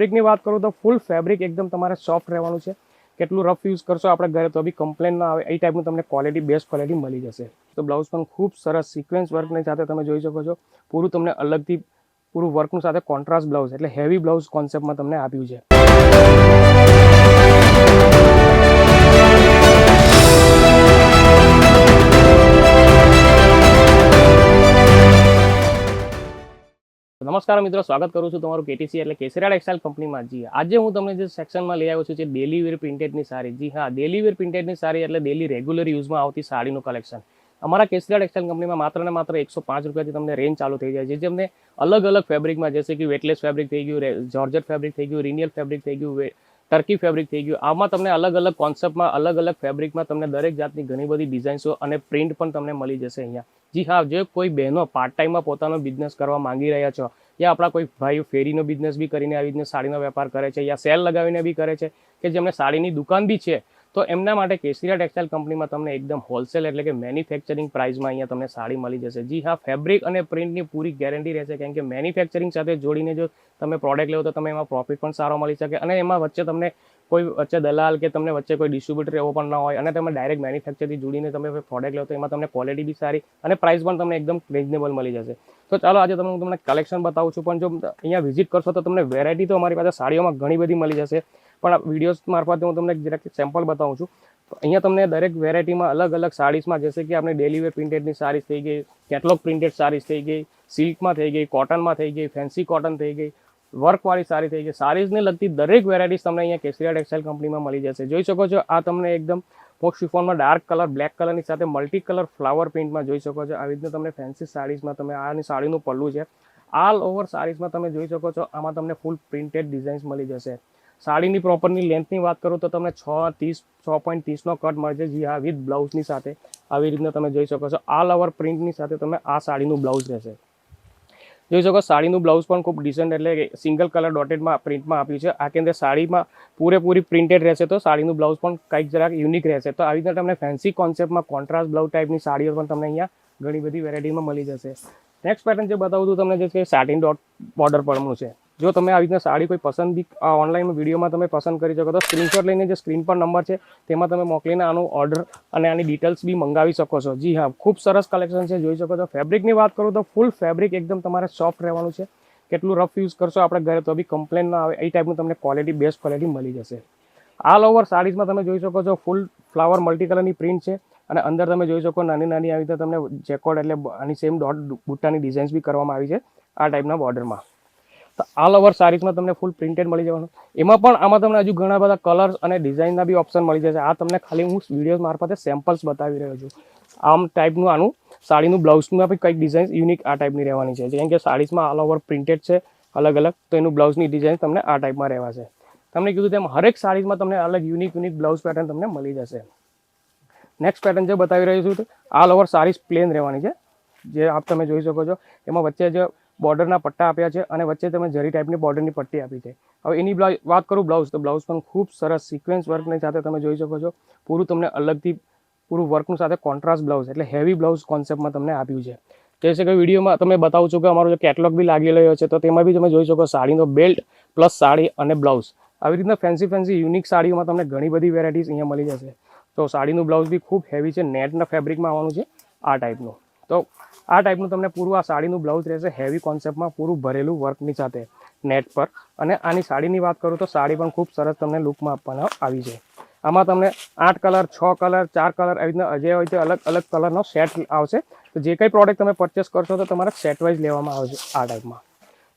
ફેબ્રિકની વાત કરું તો ફૂલ ફેબ્રિક એકદમ તમારે સોફ્ટ રહેવાનું છે. કેટલું રફ યુઝ કરશો આપણે ઘરે તો બી કમ્પ્લેન ના આવે. એ ટાઈપનું તમને ક્વોલિટી બેસ્ટ ક્વોલિટી મળી જશે. તો બ્લાઉઝ પણ ખૂબ સરસ સિક્વન્સ વર્કની સાથે તમે જોઈ શકો છો. પૂરું તમને અલગથી, પૂરું વર્કનું સાથે કોન્ટ્રાસ્ટ બ્લાઉઝ એટલે હેવી બ્લાઉઝ કોન્સેપ્ટમાં તમને આપ્યું છે. નમસ્કાર મિત્રો, સ્વાગત કરું છું તમારું કેટીસી એટલે કેસરિયા ટેક્સટાઇલ કંપનીમાં. જી, આજે હું તમને જે સેક્શનમાં લઈ આવ્યો છું જે ડેલી વેર પ્રિન્ટેડની સાડી. જી, હા ડેલી વેર પ્રિન્ટેડની સાડી એટલે ડેલી રેગ્યુલર યુઝમાં આવતી સાડીનું કલેક્શન અમારા કેસરિયા ટેક્સટાઇલ કંપનીમાં માત્ર ને માત્ર એકસો પાંચ રૂપિયાથી તમને રેન્જ ચાલુ થઈ જાય છે. જેમને અલગ અલગ ફેબ્રિકમાં જશે કે વેટલેસ ફેબ્રિક થઈ ગયું જોર્જર ફેબ્રિક થઈ ગયું રિનિયલ ફેબ્રિક થઈ ગયું ટર્કી ફેબ્રિક થઈ ગયું. આમાં તમને અલગ અલગ કોન્સેપ્ટમાં અલગ અલગ ફેબ્રિકમાં તમને દરેક જાતની ઘણી બધી ડિઝાઇન્સો અને પ્રિન્ટ પણ તમને મળી જશે અહીંયા. જી હા, જે કોઈ બહેનો પાર્ટ ટાઈમમાં પોતાનો બિઝનેસ કરવા માંગી રહ્યા છો, યા આપણા કોઈ ભાઈઓ ફેરીનો બિઝનેસ બી કરીને આવી રીતના સાડીનો વેપાર કરે છે, યા સેલ લગાવીને બી કરે છે, કે જેમને સાડીની દુકાન બી છે તો એમના માટે કેસરીયા ટેક્સટાઇલ કંપનીમાં તમને એકદમ હોલસેલ એટલે કે મેન્યુફેક્ચરિંગ પ્રાઇસમાં અહીંયા તમને સાડી મળી જશે. જી હા, ફેબ્રિક અને પ્રિન્ટની પૂરી ગેરંટી રહેશે કેમ કે મેન્યુફેક્ચરિંગ સાથે જોડીને જો તમે પ્રોડક્ટ લેવો તો તમે એમાં પ્રોફિટ પણ સારો મળી શકે અને એમાં વચ્ચે તમને કોઈ વચ્ચે દલાલ કે તમને વચ્ચે કોઈ ડિસ્ટ્રીબ્યુટર એવો પણ ના હોય અને તમે ડાયરેક્ટ મેન્યુફેક્ચરથી જોડીને તમે પ્રોડક્ટ લેવો તો એમાં તમને ક્વોલિટી બી સારી અને પ્રાઇસ પણ તમને એકદમ રિઝનેબલ મળી જશે. તો ચાલો આજે તમને હું તમને કલેક્શન બતાવું છું પણ જો અહીંયા વિઝિટ કરશો તો તમને વેરાયટી તો અમારી પાસે સાડીઓમાં ઘણી બધી મળી જશે. પણ વિડીયોઝ મારફતે હું તમને જરાક સેમ્પલ બતાવું છું. અહીંયા તમને દરેક વેરાયટીમાં અલગ અલગ સાડીઝમાં જશે કે આપણે ડેલી વેર પ્રિન્ટેડની સાડી થઈ ગઈ કેટલોગ પ્રિન્ટેડ સાડી થઈ ગઈ સિલ્કમાં થઈ ગઈ કોટનમાં થઈ ગઈ ફેન્સી કોટન થઈ ગઈ વર્કવાળી સારી થઈ ગઈ. સારીઝને લગતી દરેક વેરાયટીઝ તમને અહીંયા કેસરિયા ટેક્સટાઇલ કંપનીમાં મળી જશે. જોઈ શકો છો આ તમને એકદમ પોક શિફોનમાં ડાર્ક કલર બ્લેક કલરની સાથે મલ્ટી કલર ફ્લાવર પ્રિન્ટમાં જોઈ શકો છો. આવી રીતના તમને ફેન્સી સાડીઝમાં તમે, આની સાડીનું પલ્લું છે. આલ ઓવર સાડીઝમાં તમે જોઈ શકો છો, આમાં તમને ફૂલ પ્રિન્ટેડ ડિઝાઇન્સ મળી જશે. સાડીની પ્રોપરની લેન્થની વાત કરું તો તમને છ, ત્રીસ, છ પોઈન્ટ ત્રીસનો કટ મળશે જી હા વિથ બ્લાઉઝની સાથે. આવી રીતના તમે જોઈ શકો છો. આલ લવર પ્રિન્ટની સાથે તમે આ સાડીનું બ્લાઉઝ રહેશે. જોઈ શકો, સાડીનું બ્લાઉઝ પણ ખૂબ ડિસન્ટ એટલે સિંગલ કલર ડોટેડમાં પ્રિન્ટમાં આપ્યું છે. આ કેન્દ્ર સાડીમાં પૂરેપૂરી પ્રિન્ટેડ રહેશે તો સાડીનું બ્લાઉઝ પણ કંઈક જરાક યુનિક રહેશે. તો આવી રીતે તમને ફેન્સી કોન્સેપ્ટમાં કોન્ટ્રાસ્ટ બ્લાઉઝ ટાઈપની સાડીઓ પણ તમને અહીંયા ઘણી બધી વેરાયટીમાં મળી જશે. નેક્સ્ટ પેટર્ન જે બતાવું છું તમને જે છે સાટીન ડોટ બોર્ડર પરનું છે. જો તમે આવી રીતના સાડી કોઈ પસંદગી ઓનલાઈન વિડીયોમાં તમે પસંદ કરી શકો તો સ્ક્રીનશોટ લઈને જે સ્ક્રીન પર નંબર છે, તેમાં તમે મોકલીને આનું ઓર્ડર અને આની ડિટેલ્સ બી મંગાવી શકો છો. જી હા, ખૂબ સરસ કલેક્શન છે, જોઈ શકો છો. ફેબ્રિકની વાત કરું તો ફૂલ ફેબ્રિક એકદમ તમારે સોફ્ટ રહેવાનું છે. કેટલું રફ યુઝ કરશો આપણે ઘરે તો બી કમ્પ્લેન ના આવે. એ ટાઈપનું તમને ક્વોલિટી બેસ્ટ ક્વોલિટી મળી જશે. આલ ઓવર સાડીઝમાં તમે જોઈ શકો છો ફૂલ ફ્લાવર મલ્ટી કલરની પ્રિન્ટ છે અને અંદર તમે જોઈ શકો નાની નાની આવી રીતે તમને જેકોડ એટલે આની સેમ ડોટ બુટ્ટાની ડિઝાઇન્સ બી કરવામાં આવી છે આ ટાઈપના બોર્ડરમાં તો આલ ઓવર સાડીઝમાં તમને ફૂલ પ્રિન્ટેડ મળી જવાનું. એમાં પણ આમાં તમને હજુ ઘણા બધા કલર્સ અને ડિઝાઇનના બી ઓપ્શન મળી જશે. આ તમને ખાલી હું વીડિયો મારફતે સેમ્પલ્સ બતાવી રહ્યો છું. આમ ટાઈપનું આનું, સાડીનું બ્લાઉઝમાં બી કંઈક ડિઝાઇન યુનિક આ ટાઈપની રહેવાની છે. જેમ કે સાડીઝમાં ઓલ ઓવર પ્રિન્ટેડ છે, અલગ અલગ, તો એનું બ્લાઉઝની ડિઝાઇન તમને આ ટાઈપમાં રહેવાશે તમને કીધું તેમ હરેક સાડીઝમાં તમને અલગ યુનિક યુનિક બ્લાઉઝ પેટર્ન તમને મળી જશે. નેક્સ્ટ પેટર્ન જે બતાવી રહ્યું છું આલ ઓવર સાડીઝ પ્લેન રહેવાની છે. જે આપ તમે જોઈ શકો છો. એમાં વચ્ચે જે બોર્ડરના પટ્ટા આપ્યા છે અને વચ્ચે તમે જરી ટાઈપની બોર્ડરની પટ્ટી આપી છે. હવે એની વાત કરું બ્લાઉઝ, તો બ્લાઉઝ પણ ખૂબ સરસ સિક્વન્સ વર્કની સાથે તમે જોઈ શકો છો. પૂરું તમને અલગથી પૂરું વર્કનું સાથે કોન્ટ્રાસ્ટ બ્લાઉઝ, એટલે હેવી બ્લાઉઝ કોન્સેપ્ટમાં તમને આપ્યું છે. જે છે કે વિડીયોમાં તમે બતાવું છું કે અમારો જે કેટલોગ બી લાગી રહ્યો છે, તો તેમાં બી તમે જોઈ શકો સાડીનો બેલ્ટ પ્લસ સાડી અને બ્લાઉઝ. આવી રીતના ફેન્સી ફેન્સી યુનિક સાડીઓમાં તમને ઘણી બધી વેરાયટીઝ અહીંયા મળી જશે. તો સાડીનું બ્લાઉઝ બી ખૂબ હેવી છે નેટના ફેબ્રિકમાં આવવાનું છે આ ટાઈપનું તો આ ટાઈપનું તમને પૂરું આ સાડીનું બ્લાઉઝ રહેશે હેવી કોન્સેપ્ટમાં પૂરું ભરેલું વર્કની સાથે નેટ પર. અને આની સાડીની વાત કરું તો સાડી પણ ખૂબ સરસ તમને લુકમાં આપવામાં આવી છે. આમાં તમને આઠ કલર છ કલર ચાર કલર આવી રીતના જે હોય તે અલગ અલગ કલરનો સેટ આવશે. તો જે કંઈ પ્રોડક્ટ તમે પરચેસ કરશો તો તમારે સેટ વાઇઝ લેવામાં આવશે આ ટાઈપમાં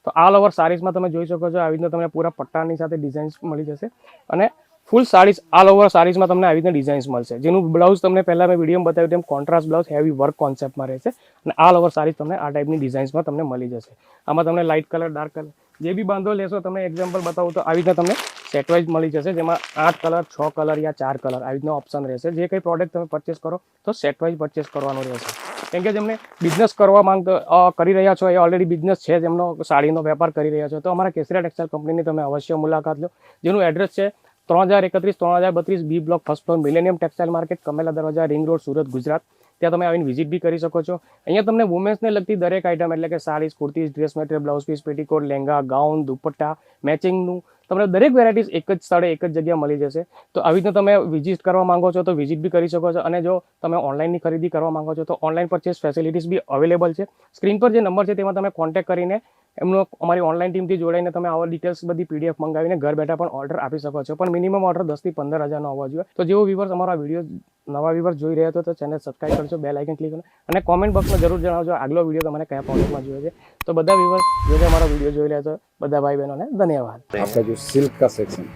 તો ઓલ ઓવર સાડીઝમાં તમે જોઈ શકો છો આવી રીતના તમને પૂરા પટ્ટાની સાથે ડિઝાઇન્સ મળી જશે. અને ફૂલ સાડીઝ આલ ઓવર સાડીઝમાં તમને આવી રીતના ડિઝાઇન્સ મળશે. જેનું બ્લાઉઝ તમને પહેલાં મેં વિડીયોમાં બતાવ્યું તેમ કોન્ટ્રાસ્ટ બ્લાઉઝ હેવી વર્ક કોન્સેપ્ટમાં રહેશે અને આલ ઓવર સાડીઝ તમને આ ટાઈપની ડિઝાઇન્સમાં તમને મળી જશે. આમાં તમને લાઇટ કલર ડાર્ક કલર જે બી બાંધો લેશો તમે એક્ઝામ્પલ બતાવું તો આવી રીતના તમને સેટવાઇઝ મળી જશે. જેમાં આઠ કલર છ કલર યા ચાર કલર આવી રીતના ઓપ્શન રહેશે. જે કંઈ પ્રોડક્ટ તમે પરચેસ કરો તો સેટવાઇઝ પરચેસ કરવાનું રહેશે. કેમ કે જેમને બિઝનેસ કરવા માંગતો કરી રહ્યા છો, એ ઓલરેડી બિઝનેસ છે, જેમનો સાડીનો વેપાર કરી રહ્યા છો, તો અમારા કેસરિયા ટેક્સટાઇલ કંપનીની તમે અવશ્ય મુલાકાત લો. જેનું એડ્રેસ છે ત્રણ હજાર એકત્રીસ, ત્રણ હજાર બત્રીસ B block first floor millennium textile market, Kamela Darwaja, ring road, Surat, Gujarat. ત્યાં તમે આવીને વિઝિટ બી કરી શકો છો. અહીંયા તમને વુમેન્સને લગતી દરેક આઇટમ એટલે કે saris, kurtis dress material blouse piece petticoat lehenga gown dupatta મેચિંગનું તમને દરેક વેરાયટીઝ એક જ સ્થળે, એક જ જગ્યાએ મળી જશે. તો આવી રીતે તમે વિઝિટ કરવા માંગો છો, તો વિઝિટ બી કરી શકો છો. અને જો તમે ઓનલાઈનની ખરીદી કરવા માંગો છો, તો ઓનલાઈન પરચેસ ફેસિલિટીઝ બી અવેલેબલ છે. સ્ક્રીન પર જે નંબર છે, તેમાં તમે કોન્ટેક્ટ કરીને એમનો અમારી ઓનલાઈન ટીમથી જોડાઈને તમે આવા ડિટેલ્સ બધી પીડીએફ મંગાવીને ઘર બેઠા પણ ઓર્ડર આપી શકો છો પણ મિનિમમ ઓર્ડર દસથી પંદર હજારનો હોવો જોઈએ તો જેવો વ્યુવર્સ અમારા વિડીયો નવા વ્યુવર્સ જોઈ રહ્યા છો તો ચેનલ સબસ્ક્રાઈબ કરજો બેલ આઇકન ક્લિક કરો અને કોમેન્ટ બોક્સમાં જરૂર જણાવજો આગલો વિડીયો તમારે કયા ફોર્મેટમાં જોઈએ છે તો બધા વ્યુવર્સ જે જે અમારો વિડીયો જોઈ રહ્યા છો બધા ભાઈ બહેનોને ધન્યવાદ आपका जो सिल्क का सेक्शन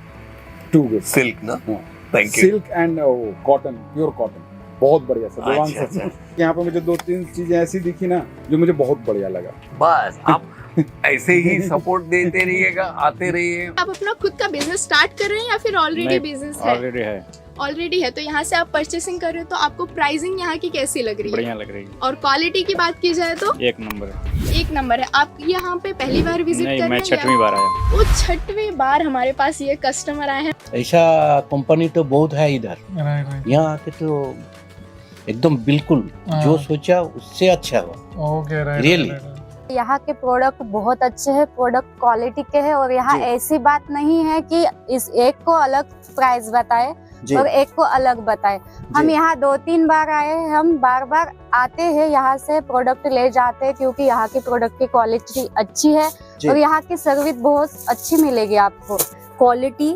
टू गुड सिल्क ना हाँ। Thank you silk and cotton pure cotton बहुत बढ़िया सर देवांग अच्छा, सर यहाँ पे मुझे दो तीन चीजें ऐसी दिखी ना जो मुझे बहुत बढ़िया लगा बस आप ऐसे ही सपोर्ट देते रहिएगा आते रहिए। आप अपना खुद का बिज़नेस स्टार्ट कर रहे हैं या फिर ऑलरेडी बिज़नेस है? ऑलरेडी है। ऑलरेडी है तो यहाँ से आप परचेसिंग कर रहे हो तो आपको प्राइसिंग यहाँ की कैसी लग रही है? बढ़िया लग रही है। और क्वालिटी की बात की जाए तो? एक नंबर है। एक नंबर है। आप यहाँ पे पहली बार विज़िट नहीं कर मैं रहे हैं छठवीं बार आया वो छठवीं बार हमारे पास ये कस्टमर आए हैं? ऐसा कंपनी तो बहुत है इधर। यहाँ आके तो एकदम बिल्कुल जो सोचा उससे अच्छा हुआ। Really? यहाँ के प्रोडक्ट बहुत अच्छे हैं प्रोडक्ट क्वालिटी के हैं और यहाँ ऐसी बात नहीं है कि इस एक को अलग प्राइस बताए और एक को अलग बताए। हम यहाँ दो तीन बार आए हैं हम बार बार आते हैं यहाँ से प्रोडक्ट ले जाते हैं क्योंकि यहाँ की प्रोडक्ट की क्वालिटी अच्छी है और यहाँ की सर्विस बहुत अच्छी मिलेगी आपको। क्वालिटी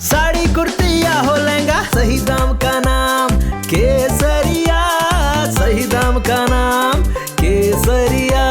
साड़ी कुर्ती या हो लहंगा सही दाम का नाम केसरिया सही दाम का नाम केसरिया